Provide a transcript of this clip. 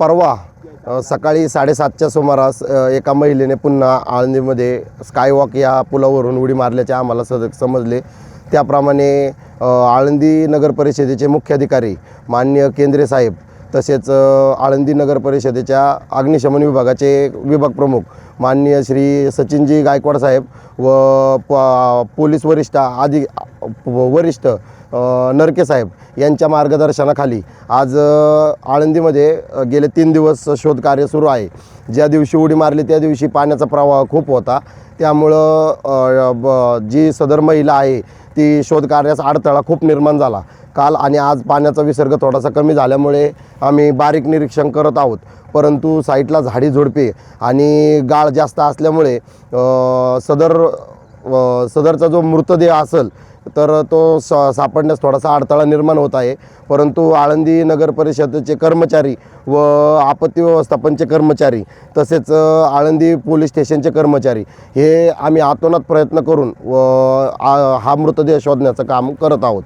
परवा सकाळी साडेसातच्या सुमारास एका महिलेने पुन्हा आळंदीमध्ये स्कायवॉक या पुलावरून उडी मारल्याचे आम्हाला सद समजले. त्याप्रमाणे आळंदी नगर परिषदेचे मुख्याधिकारी माननीय केंद्रे साहेब तसेच आळंदी नगर परिषदेच्या अग्निशमन विभागाचे विभाग प्रमुख माननीय श्री सचिनजी गायकवाड साहेब व प पोलीस वरिष्ठ आधी वरिष्ठ नरके साहेब यांच्या मार्गदर्शनाखाली आज आळंदीमध्ये गेले तीन दिवस शोधकार्य सुरू आहे. ज्या दिवशी उडी मारली त्या दिवशी पाण्याचा प्रवाह खूप होता. त्यामुळं ब- जी सदर महिला आहे ती शोधकार्यास अडथळा खूप निर्माण झाला. काल आणि आज पाण्याचा विसर्ग थोडासा कमी झाल्यामुळे आम्ही बारीक निरीक्षण करत आहोत. परंतु साईटला झाडी झुडपे आणि गाळ जास्त असल्यामुळे सदर सदरचा जो मृतदेह असेल तर तो स सापडण्यास थोडासा अडथळा निर्माण होत आहे. परंतु आळंदी नगर परिषदेचे कर्मचारी व आपत्ती व्यवस्थापनचे कर्मचारी तसेच आळंदी पोलीस स्टेशनचे कर्मचारी हे आम्ही आतोनात प्रयत्न करून व आ- हा मृतदेह शोधण्याचं काम करत आहोत.